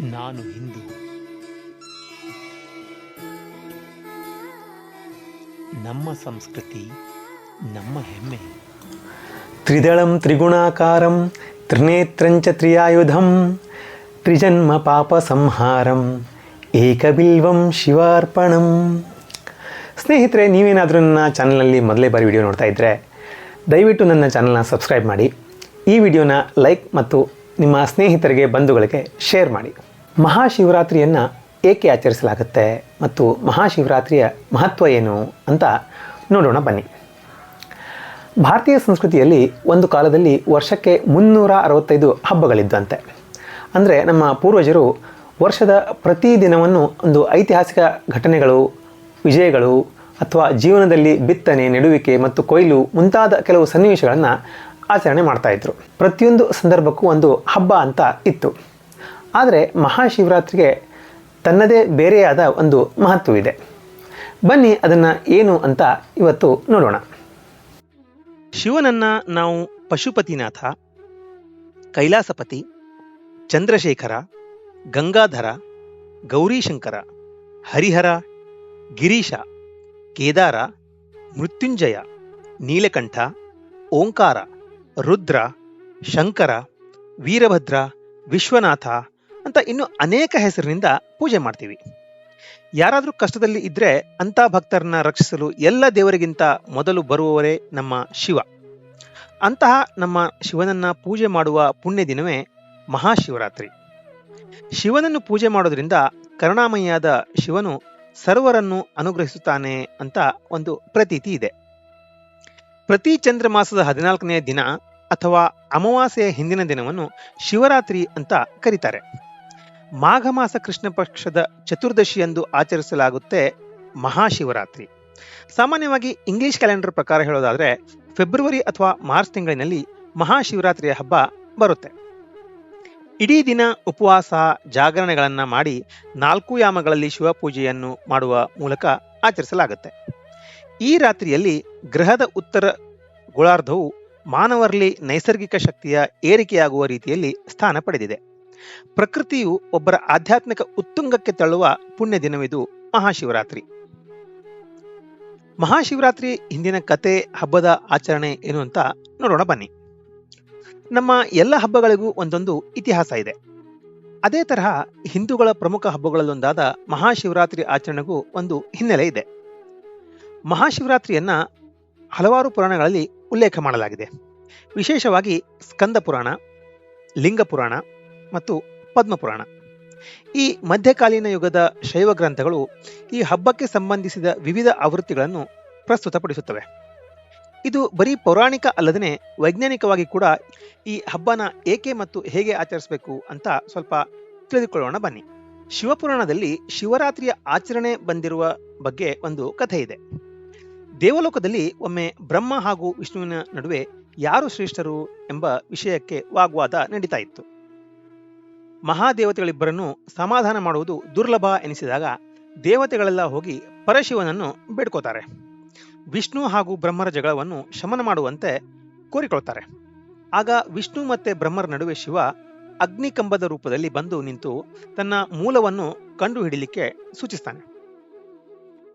ನಾನು ಹಿಂದೂ. ನಮ್ಮ ಸಂಸ್ಕೃತಿ, ನಮ್ಮ ಹೆಮ್ಮೆ. ತ್ರಿದಳಂ ತ್ರಿಗುಣಾಕಾರಂ ತ್ರಿನೇತ್ರಂಚ ತ್ರಿಯಾಯುಧಂ, ತ್ರಿಜನ್ಮ ಪಾಪ ಸಂಹಾರಂ, ಏಕಬಿಲ್ವಂ ಶಿವಾರ್ಪಣಂ. ಸ್ನೇಹಿತರೆ, ನೀವೇನಾದರೂ ನನ್ನ ಚಾನಲಲ್ಲಿ ಮೊದಲೇ ಬಾರಿ ವಿಡಿಯೋ ನೋಡ್ತಾ ಇದ್ದರೆ ದಯವಿಟ್ಟು ನನ್ನ ಚಾನಲ್ನ ಸಬ್ಸ್ಕ್ರೈಬ್ ಮಾಡಿ. ಈ ವಿಡಿಯೋನ ಲೈಕ್ ಮತ್ತು ನಿಮ್ಮ ಸ್ನೇಹಿತರಿಗೆ, ಬಂಧುಗಳಿಗೆ ಶೇರ್ ಮಾಡಿ. ಮಹಾಶಿವರಾತ್ರಿಯನ್ನು ಏಕೆ ಆಚರಿಸಲಾಗುತ್ತೆ ಮತ್ತು ಮಹಾಶಿವರಾತ್ರಿಯ ಮಹತ್ವ ಏನು ಅಂತ ನೋಡೋಣ ಬನ್ನಿ. ಭಾರತೀಯ ಸಂಸ್ಕೃತಿಯಲ್ಲಿ ಒಂದು ಕಾಲದಲ್ಲಿ ವರ್ಷಕ್ಕೆ ಮುನ್ನೂರ ಅರವತ್ತೈದು ಹಬ್ಬಗಳಿದ್ದಂತೆ. ಅಂದರೆ ನಮ್ಮ ಪೂರ್ವಜರು ವರ್ಷದ ಪ್ರತಿ ದಿನವನ್ನು ಒಂದು ಐತಿಹಾಸಿಕ ಘಟನೆಗಳು, ವಿಜಯಗಳು ಅಥವಾ ಜೀವನದಲ್ಲಿ ಬಿತ್ತನೆ, ನೆಡುವಿಕೆ ಮತ್ತು ಕೊಯ್ಲು ಮುಂತಾದ ಕೆಲವು ಸನ್ನಿವೇಶಗಳನ್ನು ಆಚರಣೆ ಮಾಡ್ತಾಯಿದ್ರು ಪ್ರತಿಯೊಂದು ಸಂದರ್ಭಕ್ಕೂ ಒಂದು ಹಬ್ಬ ಅಂತ ಇತ್ತು. ಆದರೆ ಮಹಾಶಿವರಾತ್ರಿಗೆ ತನ್ನದೇ ಬೇರೆಯಾದ ಒಂದು ಮಹತ್ವವಿದೆ. ಬನ್ನಿ ಅದನ್ನು ಏನು ಅಂತ ಇವತ್ತು ನೋಡೋಣ. ಶಿವನನ್ನ ನಾವು ಪಶುಪತಿನಾಥ, ಕೈಲಾಸಪತಿ, ಚಂದ್ರಶೇಖರ, ಗಂಗಾಧರ, ಗೌರಿಶಂಕರ, ಹರಿಹರ, ಗಿರೀಶ, ಕೇದಾರ, ಮೃತ್ಯುಂಜಯ, ನೀಲಕಂಠ, ಓಂಕಾರ ರುದ್ರ, ಶಂಕರ, ವೀರಭದ್ರ, ವಿಶ್ವನಾಥ ಅಂತ ಇನ್ನು ಅನೇಕ ಹೆಸರಿನಿಂದ ಪೂಜೆ ಮಾಡ್ತೀವಿ. ಯಾರಾದರೂ ಕಷ್ಟದಲ್ಲಿ ಇದ್ರೆ ಅಂಥ ಭಕ್ತರನ್ನ ರಕ್ಷಿಸಲು ಎಲ್ಲ ದೇವರಿಗಿಂತ ಮೊದಲು ಬರುವವರೇ ನಮ್ಮ ಶಿವ. ಅಂತಹ ನಮ್ಮ ಶಿವನನ್ನ ಪೂಜೆ ಮಾಡುವ ಪುಣ್ಯ ದಿನವೇ ಮಹಾಶಿವರಾತ್ರಿ. ಶಿವನನ್ನು ಪೂಜೆ ಮಾಡೋದ್ರಿಂದ ಕರುಣಾಮಯಿಯಾದ ಶಿವನು ಸರ್ವರನ್ನು ಅನುಗ್ರಹಿಸುತ್ತಾನೆ ಅಂತ ಒಂದು ಪ್ರತೀತಿ ಇದೆ. ಪ್ರತಿ ಚಂದ್ರಮಾಸದ ಹದಿನಾಲ್ಕನೆಯ ದಿನ ಅಥವಾ ಅಮಾವಾಸ್ಯೆಯ ಹಿಂದಿನ ದಿನವನ್ನು ಶಿವರಾತ್ರಿ ಅಂತ ಕರೀತಾರೆ. ಮಾಘ ಮಾಸ ಕೃಷ್ಣ ಪಕ್ಷದ ಚತುರ್ದಶಿಯಂದು ಆಚರಿಸಲಾಗುತ್ತೆ ಮಹಾಶಿವರಾತ್ರಿ. ಸಾಮಾನ್ಯವಾಗಿ ಇಂಗ್ಲಿಷ್ ಕ್ಯಾಲೆಂಡರ್ ಪ್ರಕಾರ ಹೇಳೋದಾದ್ರೆ ಫೆಬ್ರವರಿ ಅಥವಾ ಮಾರ್ಚ್ ತಿಂಗಳಿನಲ್ಲಿ ಮಹಾಶಿವರಾತ್ರಿಯ ಹಬ್ಬ ಬರುತ್ತೆ. ಇಡೀ ದಿನ ಉಪವಾಸ, ಜಾಗರಣೆಗಳನ್ನು ಮಾಡಿ ನಾಲ್ಕು ಯಾಮಗಳಲ್ಲಿ ಶಿವಪೂಜೆಯನ್ನು ಮಾಡುವ ಮೂಲಕ ಆಚರಿಸಲಾಗುತ್ತೆ. ಈ ರಾತ್ರಿಯಲ್ಲಿ ಗ್ರಹದ ಉತ್ತರ ಗೋಳಾರ್ಧವು ಮಾನವರಲ್ಲಿ ನೈಸರ್ಗಿಕ ಶಕ್ತಿಯ ಏರಿಕೆಯಾಗುವ ರೀತಿಯಲ್ಲಿ ಸ್ಥಾನ ಪಡೆದಿದೆ. ಪ್ರಕೃತಿಯು ಒಬ್ಬರ ಆಧ್ಯಾತ್ಮಿಕ ಉತ್ತುಂಗಕ್ಕೆ ತಳ್ಳುವ ಪುಣ್ಯ ದಿನವಿದು ಮಹಾಶಿವರಾತ್ರಿ. ಮಹಾಶಿವರಾತ್ರಿ ಹಿಂದಿನ ಕತೆ, ಹಬ್ಬದ ಆಚರಣೆ ಏನು ಅಂತ ನೋಡೋಣ ಬನ್ನಿ. ನಮ್ಮ ಎಲ್ಲ ಹಬ್ಬಗಳಿಗೂ ಒಂದೊಂದು ಇತಿಹಾಸ ಇದೆ. ಅದೇ ತರಹ ಹಿಂದೂಗಳ ಪ್ರಮುಖ ಹಬ್ಬಗಳಲ್ಲೊಂದಾದ ಮಹಾಶಿವರಾತ್ರಿ ಆಚರಣೆಗೂ ಒಂದು ಹಿನ್ನೆಲೆ ಇದೆ. ಮಹಾಶಿವರಾತ್ರಿಯನ್ನ ಹಲವಾರು ಪುರಾಣಗಳಲ್ಲಿ ಉಲ್ಲೇಖ ಮಾಡಲಾಗಿದೆ. ವಿಶೇಷವಾಗಿ ಸ್ಕಂದ ಪುರಾಣ, ಲಿಂಗ ಪುರಾಣ ಮತ್ತು ಪದ್ಮಪುರಾಣ ಈ ಮಧ್ಯಕಾಲೀನ ಯುಗದ ಶೈವ ಗ್ರಂಥಗಳು ಈ ಹಬ್ಬಕ್ಕೆ ಸಂಬಂಧಿಸಿದ ವಿವಿಧ ಆವೃತ್ತಿಗಳನ್ನು ಪ್ರಸ್ತುತಪಡಿಸುತ್ತವೆ. ಇದು ಬರೀ ಪೌರಾಣಿಕ ಅಲ್ಲದೇ ವೈಜ್ಞಾನಿಕವಾಗಿ ಕೂಡ ಈ ಹಬ್ಬನ ಏಕೆ ಮತ್ತು ಹೇಗೆ ಆಚರಿಸಬೇಕು ಅಂತ ಸ್ವಲ್ಪ ತಿಳಿದುಕೊಳ್ಳೋಣ ಬನ್ನಿ. ಶಿವಪುರಾಣದಲ್ಲಿ ಶಿವರಾತ್ರಿಯ ಆಚರಣೆ ಬಂದಿರುವ ಬಗ್ಗೆ ಒಂದು ಕಥೆ ಇದೆ ದೇವಲೋಕದಲ್ಲಿ ಒಮ್ಮೆ ಬ್ರಹ್ಮ ಹಾಗೂ ವಿಷ್ಣುವಿನ ನಡುವೆ ಯಾರು ಶ್ರೇಷ್ಠರು ಎಂಬ ವಿಷಯಕ್ಕೆ ವಾಗ್ವಾದ ನಡೀತಾ ಇತ್ತು. ಮಹಾದೇವತೆಗಳಿಬ್ಬರನ್ನು ಸಮಾಧಾನ ಮಾಡುವುದು ದುರ್ಲಭ ಎನಿಸಿದಾಗ ದೇವತೆಗಳೆಲ್ಲ ಹೋಗಿ ಪರಶಿವನನ್ನು ಬೇಡ್ಕೋತಾರೆ. ವಿಷ್ಣು ಹಾಗೂ ಬ್ರಹ್ಮರ ಜಗಳವನ್ನು ಶಮನ ಮಾಡುವಂತೆ ಕೋರಿಕೊಳ್ತಾರೆ. ಆಗ ವಿಷ್ಣು ಮತ್ತೆ ಬ್ರಹ್ಮರ ನಡುವೆ ಶಿವ ಅಗ್ನಿಕಂಬದ ರೂಪದಲ್ಲಿ ಬಂದು ನಿಂತು ತನ್ನ ಮೂಲವನ್ನು ಕಂಡುಹಿಡಿಲಿಕ್ಕೆ ಸೂಚಿಸ್ತಾನೆ.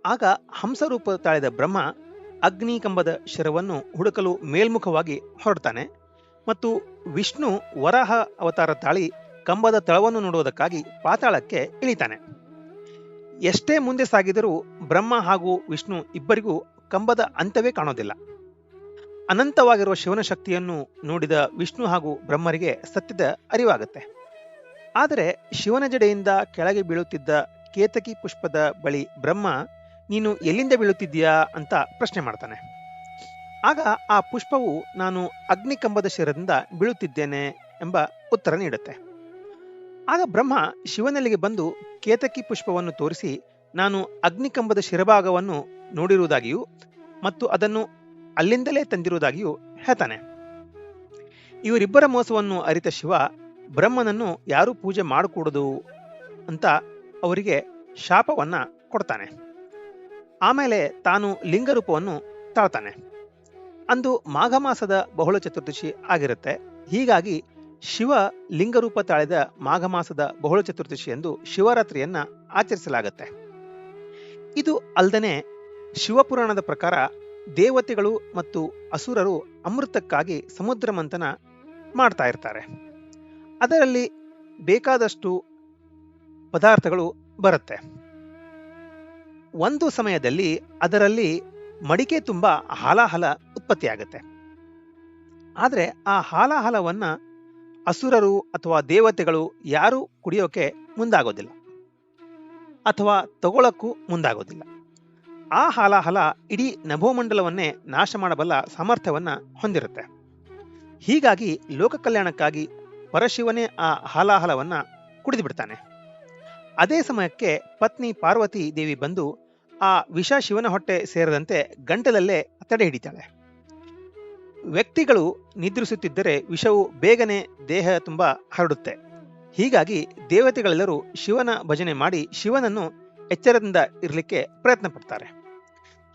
ಆಗ ಹಂಸರೂಪ ತಾಳಿದ ಬ್ರಹ್ಮ ಅಗ್ನಿಕಂಬದ ಶಿರವನ್ನು ಹುಡುಕಲು ಮೇಲ್ಮುಖವಾಗಿ ಹೊರಡ್ತಾನೆ ಮತ್ತು ವಿಷ್ಣು ವರಾಹ ಅವತಾರ ತಾಳಿ ಕಂಬದ ತಳವನ್ನು ನೋಡುವುದಕ್ಕಾಗಿ ಪಾತಾಳಕ್ಕೆ ಇಳಿತಾನೆ. ಎಷ್ಟೇ ಮುಂದೆ ಸಾಗಿದರೂ ಬ್ರಹ್ಮ ಹಾಗೂ ವಿಷ್ಣು ಇಬ್ಬರಿಗೂ ಕಂಬದ ಅಂತ್ಯವೇ ಕಾಣೋದಿಲ್ಲ. ಅನಂತವಾಗಿರುವ ಶಿವನ ಶಕ್ತಿಯನ್ನು ನೋಡಿದ ವಿಷ್ಣು ಹಾಗೂ ಬ್ರಹ್ಮರಿಗೆ ಸತ್ಯದ ಅರಿವಾಗುತ್ತೆ. ಆದರೆ ಶಿವನ ಜಡೆಯಿಂದ ಕೆಳಗೆ ಬೀಳುತ್ತಿದ್ದ ಕೇತಕಿ ಪುಷ್ಪದ ಬಳಿ ಬ್ರಹ್ಮ ನೀನು ಎಲ್ಲಿಂದ ಬೀಳುತ್ತಿದ್ದೀಯಾ ಅಂತ ಪ್ರಶ್ನೆ ಮಾಡ್ತಾನೆ. ಆಗ ಆ ಪುಷ್ಪವು, ನಾನು ಅಗ್ನಿಕಂಬದ ಶಿರದಿಂದ ಬೀಳುತ್ತಿದ್ದೇನೆ ಎಂಬ ಉತ್ತರ ನೀಡುತ್ತೆ. ಆಗ ಬ್ರಹ್ಮ ಶಿವನಲ್ಲಿಗೆ ಬಂದು ಕೇತಕಿ ಪುಷ್ಪವನ್ನು ತೋರಿಸಿ, ನಾನು ಅಗ್ನಿಕಂಬದ ಶಿರಭಾಗವನ್ನು ನೋಡಿರುವುದಾಗಿಯೂ ಮತ್ತು ಅದನ್ನು ಅಲ್ಲಿಂದಲೇ ತಂದಿರುವುದಾಗಿಯೂ ಹೇಳ್ತಾನೆ. ಇವರಿಬ್ಬರ ಮೋಸವನ್ನು ಅರಿತ ಶಿವ, ಬ್ರಹ್ಮನನ್ನು ಯಾರೂ ಪೂಜೆ ಮಾಡಕೂಡದು ಅಂತ ಅವರಿಗೆ ಶಾಪವನ್ನ ಕೊಡ್ತಾನೆ. ಆಮೇಲೆ ತಾನು ಲಿಂಗರೂಪವನ್ನು ತಾಳ್ತಾನೆ. ಅಂದು ಮಾಘ ಮಾಸದ ಬಹುಳ ಚತುರ್ದಶಿ ಆಗಿರುತ್ತೆ. ಹೀಗಾಗಿ ಶಿವ ಲಿಂಗರೂಪ ತಾಳಿದ ಮಾಘ ಮಾಸದ ಬಹುಳ ಚತುರ್ದಶಿಯಂದು ಶಿವರಾತ್ರಿಯನ್ನು ಆಚರಿಸಲಾಗುತ್ತೆ. ಇದು ಅಲ್ಲದೆ ಶಿವಪುರಾಣದ ಪ್ರಕಾರ ದೇವತೆಗಳು ಮತ್ತು ಅಸುರರು ಅಮೃತಕ್ಕಾಗಿ ಸಮುದ್ರ ಮಂಥನ ಮಾಡ್ತಾ ಇರ್ತಾರೆ. ಅದರಲ್ಲಿ ಬೇಕಾದಷ್ಟು ಪದಾರ್ಥಗಳು ಬರುತ್ತೆ. ಒಂದು ಸಮಯದಲ್ಲಿ ಅದರಲ್ಲಿ ಮಡಿಕೆ ತುಂಬ ಹಾಲಾಹಲ ಉತ್ಪತ್ತಿಯಾಗುತ್ತೆ. ಆದರೆ ಆ ಹಾಲಾಹಲವನ್ನು ಅಸುರರು ಅಥವಾ ದೇವತೆಗಳು ಯಾರೂ ಕುಡಿಯೋಕೆ ಮುಂದಾಗೋದಿಲ್ಲ ಅಥವಾ ತಗೊಳಕ್ಕೂ ಮುಂದಾಗೋದಿಲ್ಲ. ಆ ಹಾಲಾಹಲ ಇಡೀ ನಭೋಮಂಡಲವನ್ನೇ ನಾಶ ಮಾಡಬಲ್ಲ ಸಾಮರ್ಥ್ಯವನ್ನ ಹೊಂದಿರುತ್ತೆ. ಹೀಗಾಗಿ ಲೋಕ ಕಲ್ಯಾಣಕ್ಕಾಗಿ ಪರಶಿವನೇ ಆ ಹಾಲಾಹಲವನ್ನು ಕುಡಿದು ಬಿಡ್ತಾನೆ. ಅದೇ ಸಮಯಕ್ಕೆ ಪತ್ನಿ ಪಾರ್ವತಿ ದೇವಿ ಬಂದು ಆ ವಿಷ ಶಿವನ ಹೊಟ್ಟೆ ಸೇರದಂತೆ ಗಂಟಲಲ್ಲೇ ತಡೆ ಹಿಡಿತಾಳೆ. ವ್ಯಕ್ತಿಗಳು ನಿದ್ರಿಸುತ್ತಿದ್ದರೆ ವಿಷವು ಬೇಗನೆ ದೇಹ ತುಂಬ ಹರಡುತ್ತೆ. ಹೀಗಾಗಿ ದೇವತೆಗಳೆಲ್ಲರೂ ಶಿವನ ಭಜನೆ ಮಾಡಿ ಶಿವನನ್ನು ಎಚ್ಚರದಿಂದ ಇರಲಿಕ್ಕೆ ಪ್ರಯತ್ನ ಪಡ್ತಾರೆ.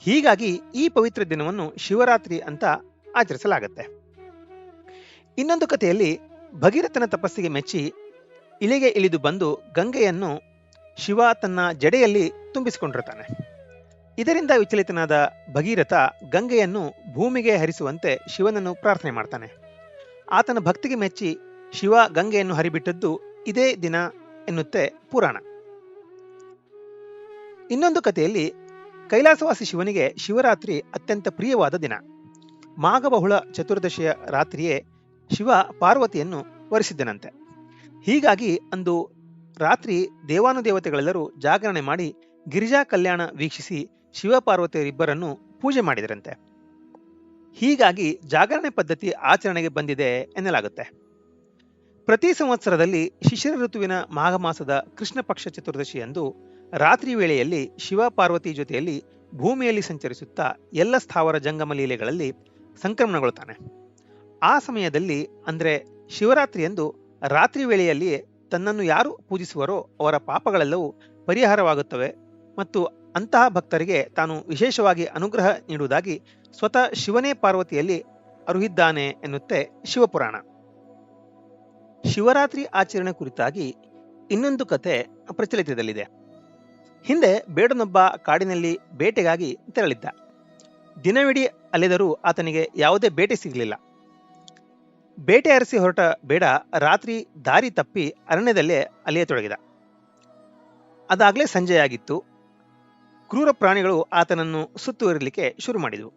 ಹೀಗಾಗಿ ಈ ಪವಿತ್ರ ದಿನವನ್ನು ಶಿವರಾತ್ರಿ ಅಂತ ಆಚರಿಸಲಾಗುತ್ತೆ. ಇನ್ನೊಂದು ಕಥೆಯಲ್ಲಿ ಭಗೀರಥನ ತಪಸ್ಸಿಗೆ ಮೆಚ್ಚಿ ಇಲೆಗೆ ಇಳಿದು ಬಂದು ಗಂಗೆಯನ್ನು ಶಿವ ತನ್ನ ಜಡೆಯಲ್ಲಿ ತುಂಬಿಸಿಕೊಂಡಿರ್ತಾನೆ. ಇದರಿಂದ ವಿಚಲಿತನಾದ ಭಗೀರಥ ಗಂಗೆಯನ್ನು ಭೂಮಿಗೆ ಹರಿಸುವಂತೆ ಶಿವನನ್ನು ಪ್ರಾರ್ಥನೆ ಮಾಡ್ತಾನೆ. ಆತನ ಭಕ್ತಿಗೆ ಮೆಚ್ಚಿ ಶಿವ ಗಂಗೆಯನ್ನು ಹರಿಬಿಟ್ಟದ್ದು ಇದೇ ದಿನ ಎನ್ನುತ್ತೆ ಪುರಾಣ. ಇನ್ನೊಂದು ಕಥೆಯಲ್ಲಿ ಕೈಲಾಸವಾಸಿ ಶಿವನಿಗೆ ಶಿವರಾತ್ರಿ ಅತ್ಯಂತ ಪ್ರಿಯವಾದ ದಿನ. ಮಾಘಬಹುಳ ಚತುರ್ದಶಿಯ ರಾತ್ರಿಯೇ ಶಿವ ಪಾರ್ವತಿಯನ್ನು ವರಿಸಿದ್ದನಂತೆ. ಹೀಗಾಗಿ ಅಂದು ರಾತ್ರಿ ದೇವಾನುದೇವತೆಗಳೆಲ್ಲರೂ ಜಾಗರಣೆ ಮಾಡಿ ಗಿರಿಜಾ ಕಲ್ಯಾಣ ವೀಕ್ಷಿಸಿ ಶಿವ ಪಾರ್ವತಿಯರಿಬ್ಬರನ್ನು ಪೂಜೆ ಮಾಡಿದರಂತೆ. ಹೀಗಾಗಿ ಜಾಗರಣೆ ಪದ್ಧತಿ ಆಚರಣೆಗೆ ಬಂದಿದೆ ಎನ್ನಲಾಗುತ್ತೆ. ಪ್ರತಿ ಸಂವತ್ಸರದಲ್ಲಿ ಶಿಶಿರ ಋತುವಿನ ಮಾಘ ಮಾಸದ ಕೃಷ್ಣ ಪಕ್ಷ ಚತುರ್ದಶಿಯಂದು ರಾತ್ರಿ ವೇಳೆಯಲ್ಲಿ ಶಿವ ಪಾರ್ವತಿ ಜೊತೆಯಲ್ಲಿ ಭೂಮಿಯಲ್ಲಿ ಸಂಚರಿಸುತ್ತಾ ಎಲ್ಲ ಸ್ಥಾವರ ಜಂಗಮ ಲೀಲೆಗಳಲ್ಲಿ ಸಂಕ್ರಮಣಗೊಳ್ತಾನೆ ಆ ಸಮಯದಲ್ಲಿ ಅಂದರೆ ಶಿವರಾತ್ರಿಯಂದು ರಾತ್ರಿ ವೇಳೆಯಲ್ಲಿಯೇ ತನ್ನನ್ನು ಯಾರು ಪೂಜಿಸುವರೋ ಅವರ ಪಾಪಗಳೆಲ್ಲವೂ ಪರಿಹಾರವಾಗುತ್ತವೆ ಮತ್ತು ಅಂತಹ ಭಕ್ತರಿಗೆ ತಾನು ವಿಶೇಷವಾಗಿ ಅನುಗ್ರಹ ನೀಡುವುದಾಗಿ ಸ್ವತಃ ಶಿವನೇ ಪಾರ್ವತಿಯಲ್ಲಿ ಅರುಹಿದ್ದಾನೆ ಎನ್ನುತ್ತೆ ಶಿವಪುರಾಣ. ಶಿವರಾತ್ರಿ ಆಚರಣೆ ಕುರಿತಾಗಿ ಇನ್ನೊಂದು ಕತೆ ಪ್ರಚಲಿತದಲ್ಲಿದೆ. ಹಿಂದೆ ಬೇಡನೊಬ್ಬ ಕಾಡಿನಲ್ಲಿ ಬೇಟೆಗಾಗಿ ತೆರಳಿದ್ದ. ದಿನವಿಡೀ ಅಲೆದರೂ ಆತನಿಗೆ ಯಾವುದೇ ಬೇಟೆ ಸಿಗಲಿಲ್ಲ. ಬೇಟೆ ಅರಸಿ ಹೊರಟ ಬೇಡ, ರಾತ್ರಿ ದಾರಿ ತಪ್ಪಿ ಅರಣ್ಯದಲ್ಲೇ ಅಲೆಯತೊಡಗಿದ. ಅದಾಗಲೇ ಸಂಜೆಯಾಗಿತ್ತು. ಕ್ರೂರ ಪ್ರಾಣಿಗಳು ಆತನನ್ನು ಸುತ್ತುವರಿಲಿಕ್ಕೆ ಶುರು ಮಾಡಿದವು.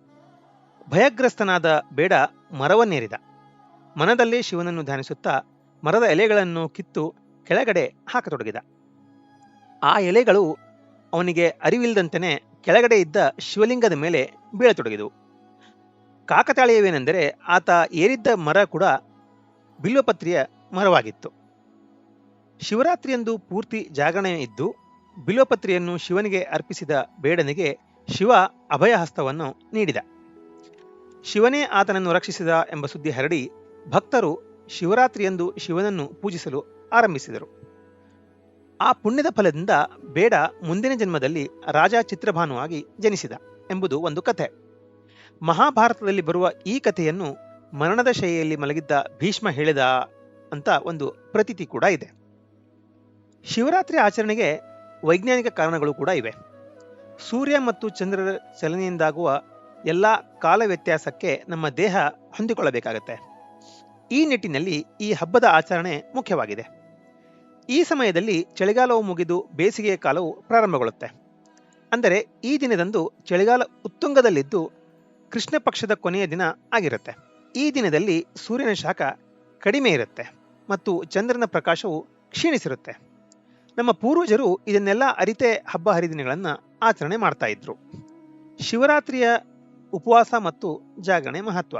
ಭಯಗ್ರಸ್ತನಾದ ಬೇಡ ಮರವನ್ನೇರಿದ. ಮನದಲ್ಲೇ ಶಿವನನ್ನು ಧ್ಯಾನಿಸುತ್ತಾ ಮರದ ಎಲೆಗಳನ್ನು ಕಿತ್ತು ಕೆಳಗಡೆ ಹಾಕತೊಡಗಿದ. ಆ ಎಲೆಗಳು ಅವನಿಗೆ ಅರಿವಿಲ್ಲದಂತೆಯೇ ಕೆಳಗಡೆ ಇದ್ದ ಶಿವಲಿಂಗದ ಮೇಲೆ ಬೀಳತೊಡಗಿದವು. ಕಾಕತಾಳೀಯವೇನೆಂದರೆ ಆತ ಏರಿದ್ದ ಮರ ಕೂಡ ಬಿಲ್ವಪತ್ರಿಯ ಮರವಾಗಿತ್ತು. ಶಿವರಾತ್ರಿಯಂದು ಪೂರ್ತಿ ಜಾಗರಣೆ ಇದ್ದು ಬಿಲ್ವಪತ್ರಿಯನ್ನು ಶಿವನಿಗೆ ಅರ್ಪಿಸಿದ ಬೇಡನಿಗೆ ಶಿವ ಅಭಯಹಸ್ತವನ್ನು ನೀಡಿದ. ಶಿವನೇ ಆತನನ್ನು ರಕ್ಷಿಸಿದ ಎಂಬ ಸುದ್ದಿ ಹರಡಿ ಭಕ್ತರು ಶಿವರಾತ್ರಿಯಂದು ಶಿವನನ್ನು ಪೂಜಿಸಲು ಆರಂಭಿಸಿದರು. ಆ ಪುಣ್ಯದ ಫಲದಿಂದ ಬೇಡ ಮುಂದಿನ ಜನ್ಮದಲ್ಲಿ ರಾಜ ಚಿತ್ರಭಾನುವಾಗಿ ಜನಿಸಿದ ಎಂಬುದು ಒಂದು ಕಥೆ. ಮಹಾಭಾರತದಲ್ಲಿ ಬರುವ ಈ ಕಥೆಯನ್ನು ಮರಣದ ಶೈಲಿಯಲ್ಲಿ ಮಲಗಿದ್ದ ಭೀಷ್ಮ ಹೇಳಿದ ಅಂತ ಒಂದು ಪ್ರತೀತಿ ಕೂಡ ಇದೆ. ಶಿವರಾತ್ರಿ ಆಚರಣೆಗೆ ವೈಜ್ಞಾನಿಕ ಕಾರಣಗಳು ಕೂಡ ಇವೆ. ಸೂರ್ಯ ಮತ್ತು ಚಂದ್ರರ ಚಲನೆಯಿಂದಾಗುವ ಎಲ್ಲ ಕಾಲ ವ್ಯತ್ಯಾಸಕ್ಕೆ ನಮ್ಮ ದೇಹ ಹೊಂದಿಕೊಳ್ಳಬೇಕಾಗತ್ತೆ. ಈ ನಿಟ್ಟಿನಲ್ಲಿ ಈ ಹಬ್ಬದ ಆಚರಣೆ ಮುಖ್ಯವಾಗಿದೆ. ಈ ಸಮಯದಲ್ಲಿ ಚಳಿಗಾಲವು ಮುಗಿದು ಬೇಸಿಗೆಯ ಕಾಲವು ಪ್ರಾರಂಭಗೊಳ್ಳುತ್ತೆ. ಅಂದರೆ ಈ ದಿನದಂದು ಚಳಿಗಾಲ ಉತ್ತುಂಗದಲ್ಲಿದ್ದು ಕೃಷ್ಣ ಪಕ್ಷದ ಕೊನೆಯ ದಿನ ಆಗಿರುತ್ತೆ. ಈ ದಿನದಲ್ಲಿ ಸೂರ್ಯನ ಶಾಖ ಕಡಿಮೆ ಇರುತ್ತೆ ಮತ್ತು ಚಂದ್ರನ ಪ್ರಕಾಶವು ಕ್ಷೀಣಿಸಿರುತ್ತೆ. ನಮ್ಮ ಪೂರ್ವಜರು ಇದನ್ನೆಲ್ಲ ಅರಿತೆ ಹಬ್ಬ ಹರಿದಿನಗಳನ್ನು ಆಚರಣೆ ಮಾಡ್ತಾ ಇದ್ರು. ಶಿವರಾತ್ರಿಯ ಉಪವಾಸ ಮತ್ತು ಜಾಗರಣೆ ಮಹತ್ವ.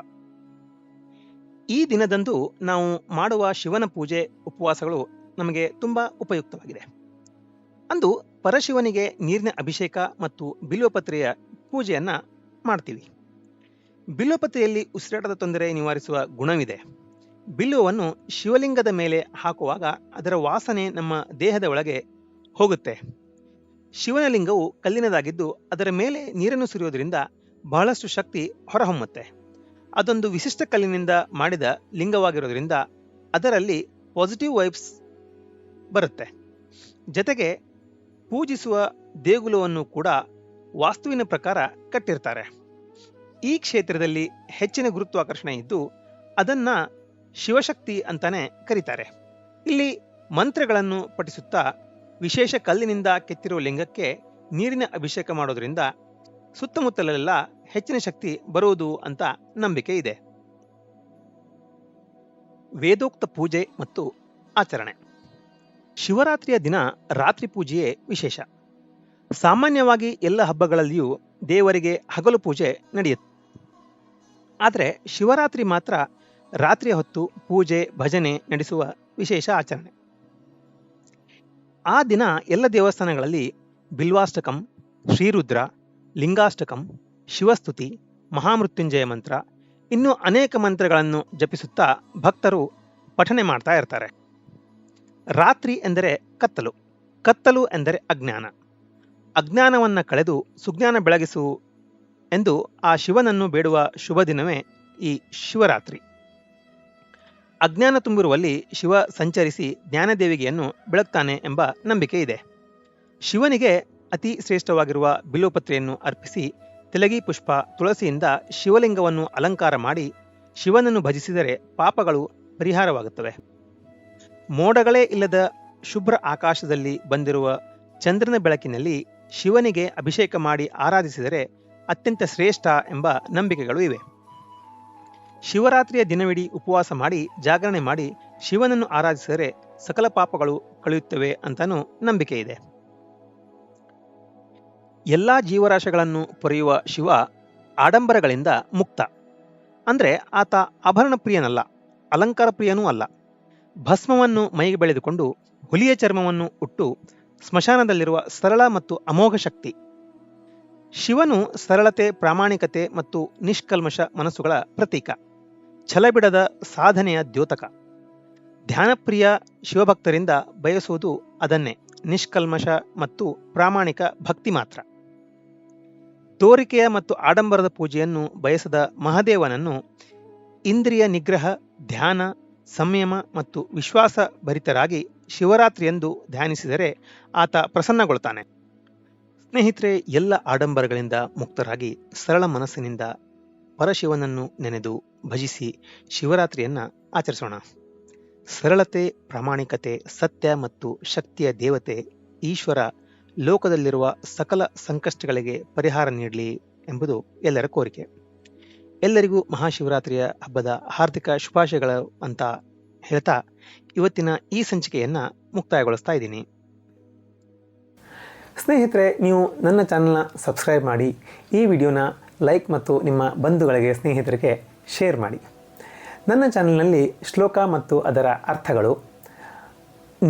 ಈ ದಿನದಂದು ನಾವು ಮಾಡುವ ಶಿವನ ಪೂಜೆ, ಉಪವಾಸಗಳು ನಮಗೆ ತುಂಬಾ ಉಪಯುಕ್ತವಾಗಿದೆ. ಅಂದು ಪರಶಿವನಿಗೆ ನೀರಿನ ಅಭಿಷೇಕ ಮತ್ತು ಬಿಲ್ವಪತ್ರೆಯ ಪೂಜೆಯನ್ನು ಮಾಡ್ತೀವಿ. ಬಿಲ್ವಪತ್ರೆಯಲ್ಲಿ ಉಸಿರಾಟದ ತೊಂದರೆ ನಿವಾರಿಸುವ ಗುಣವಿದೆ. ಬಿಲ್ಲುವನ್ನು ಶಿವಲಿಂಗದ ಮೇಲೆ ಹಾಕುವಾಗ ಅದರ ವಾಸನೆ ನಮ್ಮ ದೇಹದ ಒಳಗೆ ಹೋಗುತ್ತೆ. ಶಿವನ ಲಿಂಗವು ಕಲ್ಲಿನದಾಗಿದ್ದು ಅದರ ಮೇಲೆ ನೀರನ್ನು ಸುರಿಯೋದ್ರಿಂದ ಬಹಳಷ್ಟು ಶಕ್ತಿ ಹೊರಹೊಮ್ಮುತ್ತೆ. ಅದೊಂದು ವಿಶಿಷ್ಟ ಕಲ್ಲಿನಿಂದ ಮಾಡಿದ ಲಿಂಗವಾಗಿರೋದ್ರಿಂದ ಅದರಲ್ಲಿ ಪಾಸಿಟಿವ್ ವೈಬ್ಸ್ ಬರುತ್ತೆ. ಜೊತೆಗೆ ಪೂಜಿಸುವ ದೇಗುಲವನ್ನು ಕೂಡ ವಾಸ್ತುವಿನ ಪ್ರಕಾರ ಕಟ್ಟಿರ್ತಾರೆ. ಈ ಕ್ಷೇತ್ರದಲ್ಲಿ ಹೆಚ್ಚಿನ ಗುರುತ್ವಾಕರ್ಷಣೆ ಇದ್ದು ಅದನ್ನ ಶಿವಶಕ್ತಿ ಅಂತಾನೆ ಕರೀತಾರೆ. ಇಲ್ಲಿ ಮಂತ್ರಗಳನ್ನು ಪಠಿಸುತ್ತಾ ವಿಶೇಷ ಕಲ್ಲಿನಿಂದ ಕೆತ್ತಿರುವ ಲಿಂಗಕ್ಕೆ ನೀರಿನ ಅಭಿಷೇಕ ಮಾಡೋದ್ರಿಂದ ಸುತ್ತಮುತ್ತಲೆಲ್ಲ ಹೆಚ್ಚಿನ ಶಕ್ತಿ ಬರುವುದು ಅಂತ ನಂಬಿಕೆ ಇದೆ. ವೇದೋಕ್ತ ಪೂಜೆ ಮತ್ತು ಆಚರಣೆ. ಶಿವರಾತ್ರಿಯ ದಿನ ರಾತ್ರಿ ಪೂಜೆಯೇ ವಿಶೇಷ. ಸಾಮಾನ್ಯವಾಗಿ ಎಲ್ಲ ಹಬ್ಬಗಳಲ್ಲಿಯೂ ದೇವರಿಗೆ ಹಗಲು ಪೂಜೆ ನಡೆಯುತ್ತೆ. ಆದರೆ ಶಿವರಾತ್ರಿ ಮಾತ್ರ ರಾತ್ರಿಯ ಹೊತ್ತು ಪೂಜೆ, ಭಜನೆ ನಡೆಸುವ ವಿಶೇಷ ಆಚರಣೆ. ಆ ದಿನ ಎಲ್ಲ ದೇವಸ್ಥಾನಗಳಲ್ಲಿ ಬಿಲ್ವಾಷ್ಟಕಂ, ಶ್ರೀರುದ್ರ, ಲಿಂಗಾಷ್ಟಕಂ, ಶಿವಸ್ತುತಿ, ಮಹಾಮೃತ್ಯುಂಜಯ ಮಂತ್ರ, ಇನ್ನೂ ಅನೇಕ ಮಂತ್ರಗಳನ್ನು ಜಪಿಸುತ್ತಾ ಭಕ್ತರು ಪಠನೆ ಮಾಡ್ತಾ ಇರ್ತಾರೆ. ರಾತ್ರಿ ಎಂದರೆ ಕತ್ತಲು ಕತ್ತಲು ಎಂದರೆ ಅಜ್ಞಾನ. ಅಜ್ಞಾನವನ್ನ ಕಳೆದು ಸುಜ್ಞಾನ ಬೆಳಗಿಸು ಎಂದು ಆ ಶಿವನನ್ನು ಬೇಡುವ ಶುಭ ದಿನವೇ ಈ ಶಿವರಾತ್ರಿ. ಅಜ್ಞಾನ ತುಂಬಿರುವಲ್ಲಿ ಶಿವ ಸಂಚರಿಸಿ ಜ್ಞಾನದೇವಿಗೆಯನ್ನು ಬೆಳಗ್ತಾನೆ ಎಂಬ ನಂಬಿಕೆ ಇದೆ. ಶಿವನಿಗೆ ಅತಿ ಶ್ರೇಷ್ಠವಾಗಿರುವ ಬಿಲ್ಲುಪತ್ರೆಯನ್ನು ಅರ್ಪಿಸಿ ತಿಲಗಿ ಪುಷ್ಪ ತುಳಸಿಯಿಂದ ಶಿವಲಿಂಗವನ್ನು ಅಲಂಕಾರ ಮಾಡಿ ಶಿವನನ್ನು ಭಜಿಸಿದರೆ ಪಾಪಗಳು ಪರಿಹಾರವಾಗುತ್ತವೆ. ಮೋಡಗಳೇ ಇಲ್ಲದ ಶುಭ್ರ ಆಕಾಶದಲ್ಲಿ ಬಂದಿರುವ ಚಂದ್ರನ ಬೆಳಕಿನಲ್ಲಿ ಶಿವನಿಗೆ ಅಭಿಷೇಕ ಮಾಡಿ ಆರಾಧಿಸಿದರೆ ಅತ್ಯಂತ ಶ್ರೇಷ್ಠ ಎಂಬ ನಂಬಿಕೆಗಳು ಇವೆ. ಶಿವರಾತ್ರಿಯ ದಿನವಿಡೀ ಉಪವಾಸ ಮಾಡಿ, ಜಾಗರಣೆ ಮಾಡಿ ಶಿವನನ್ನು ಆರಾಧಿಸಿದರೆ ಸಕಲ ಪಾಪಗಳು ಕಳೆಯುತ್ತವೆ ಅಂತಾನೂ ನಂಬಿಕೆ ಇದೆ. ಎಲ್ಲಾ ಜೀವರಾಶಿಗಳನ್ನು ಪೊರೆಯುವ ಶಿವ ಆಡಂಬರಗಳಿಂದ ಮುಕ್ತ. ಅಂದರೆ ಆತ ಆಭರಣ ಪ್ರಿಯನಲ್ಲ ಅಲಂಕಾರ ಪ್ರಿಯನೂ ಅಲ್ಲ. ಭಸ್ಮವನ್ನು ಮೈಗೆ ಬೆಳೆದುಕೊಂಡು ಹುಲಿಯ ಚರ್ಮವನ್ನು ಉಟ್ಟು ಸ್ಮಶಾನದಲ್ಲಿರುವ ಸರಳ ಮತ್ತು ಅಮೋಘ ಶಕ್ತಿ. ಶಿವನು ಸರಳತೆ, ಪ್ರಾಮಾಣಿಕತೆ ಮತ್ತು ನಿಷ್ಕಲ್ಮಶ ಮನಸ್ಸುಗಳ ಪ್ರತೀಕ. ಛಲಬಿಡದ ಸಾಧನೆಯ ದ್ಯೋತಕ. ಧ್ಯಾನಪ್ರಿಯ ಶಿವಭಕ್ತರಿಂದ ಬಯಸುವುದು ಅದನ್ನೇ, ನಿಷ್ಕಲ್ಮಶ ಮತ್ತು ಪ್ರಾಮಾಣಿಕ ಭಕ್ತಿ ಮಾತ್ರ. ತೋರಿಕೆಯ ಮತ್ತು ಆಡಂಬರದ ಪೂಜೆಯನ್ನು ಬಯಸದ ಮಹದೇವನನ್ನು ಇಂದ್ರಿಯ ನಿಗ್ರಹ, ಧ್ಯಾನ, ಸಂಯಮ ಮತ್ತು ವಿಶ್ವಾಸ ಭರಿತರಾಗಿ ಶಿವರಾತ್ರಿಯಂದು ಧ್ಯಾನಿಸಿದರೆ ಆತ ಪ್ರಸನ್ನಗೊಳ್ತಾನೆ. ಸ್ನೇಹಿತರೆ, ಎಲ್ಲ ಆಡಂಬರಗಳಿಂದ ಮುಕ್ತರಾಗಿ ಸರಳ ಮನಸ್ಸಿನಿಂದ ಪರಶಿವನನ್ನು ನೆನೆದು ಭಜಿಸಿ ಶಿವರಾತ್ರಿಯನ್ನ ಆಚರಿಸೋಣ. ಸರಳತೆ, ಪ್ರಾಮಾಣಿಕತೆ, ಸತ್ಯ ಮತ್ತು ಶಕ್ತಿಯ ದೇವತೆ ಈಶ್ವರ ಲೋಕದಲ್ಲಿರುವ ಸಕಲ ಸಂಕಷ್ಟಗಳಿಗೆ ಪರಿಹಾರ ನೀಡಲಿ ಎಂಬುದು ಎಲ್ಲರ ಕೋರಿಕೆ. ಎಲ್ಲರಿಗೂ ಮಹಾಶಿವರಾತ್ರಿಯ ಹಬ್ಬದ ಹಾರ್ದಿಕ ಶುಭಾಶಯಗಳು ಅಂತ ಹೇಳ್ತಾ ಇವತ್ತಿನ ಈ ಸಂಚಿಕೆಯನ್ನ ಮುಕ್ತಾಯಗೊಳಿಸ್ತಾ ಇದ್ದೀನಿ. ಸ್ನೇಹಿತರೆ, ನೀವು ನನ್ನ ಚಾನಲ್ನ ಸಬ್ಸ್ಕ್ರೈಬ್ ಮಾಡಿ ಈ ವಿಡಿಯೋನ ಲೈಕ್ ಮತ್ತು ನಿಮ್ಮ ಬಂಧುಗಳಿಗೆ ಸ್ನೇಹಿತರಿಗೆ ಶೇರ್ ಮಾಡಿ. ನನ್ನ ಚಾನಲ್ನಲ್ಲಿ ಶ್ಲೋಕ ಮತ್ತು ಅದರ ಅರ್ಥಗಳು,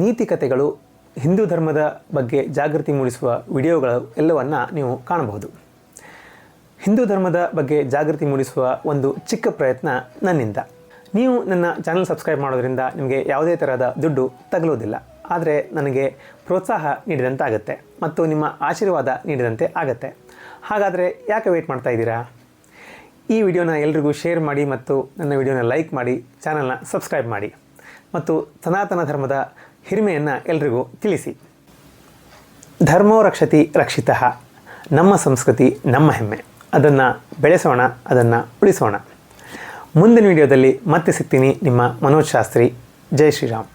ನೀತಿ ಕಥೆಗಳು, ಹಿಂದೂ ಧರ್ಮದ ಬಗ್ಗೆ ಜಾಗೃತಿ ಮೂಡಿಸುವ ವಿಡಿಯೋಗಳು ಎಲ್ಲವನ್ನು ನೀವು ಕಾಣಬಹುದು. ಹಿಂದೂ ಧರ್ಮದ ಬಗ್ಗೆ ಜಾಗೃತಿ ಮೂಡಿಸುವ ಒಂದು ಚಿಕ್ಕ ಪ್ರಯತ್ನ ನನ್ನಿಂದ. ನೀವು ನನ್ನ ಚಾನಲ್ ಸಬ್ಸ್ಕ್ರೈಬ್ ಮಾಡೋದ್ರಿಂದ ನಿಮಗೆ ಯಾವುದೇ ಥರದ ದುಡ್ಡು ತಗಲೋದಿಲ್ಲ ಆದರೆ ನನಗೆ ಪ್ರೋತ್ಸಾಹ ನೀಡಿದಂತಾಗುತ್ತೆ ಮತ್ತು ನಿಮ್ಮ ಆಶೀರ್ವಾದ ನೀಡಿದಂತೆ ಆಗುತ್ತೆ. ಹಾಗಾದರೆ ಯಾಕೆ ವೆಯ್ಟ್ ಮಾಡ್ತಾ ಇದ್ದೀರಾ? ಈ ವಿಡಿಯೋನ ಎಲ್ರಿಗೂ ಶೇರ್ ಮಾಡಿ ಮತ್ತು ನನ್ನ ವಿಡಿಯೋನ ಲೈಕ್ ಮಾಡಿ ಚಾನಲ್ನ ಸಬ್ಸ್ಕ್ರೈಬ್ ಮಾಡಿ ಮತ್ತು ಸನಾತನ ಧರ್ಮದ ಹಿರಿಮೆಯನ್ನು ಎಲ್ರಿಗೂ ತಿಳಿಸಿ. ಧರ್ಮೋ ರಕ್ಷತಿ ರಕ್ಷಿತಃ, ನಮ್ಮ ಸಂಸ್ಕೃತಿ ನಮ್ಮ ಹೆಮ್ಮೆ. ಅದನ್ನು ಬೆಳೆಸೋಣ, ಅದನ್ನು ಉಳಿಸೋಣ. ಮುಂದಿನ ವಿಡಿಯೋದಲ್ಲಿ ಮತ್ತೆ ಸಿಗ್ತೀನಿ ನಿಮ್ಮ ಮನೋಜ್ ಶಾಸ್ತ್ರಿ. ಜೈ ಶ್ರೀರಾಮ್.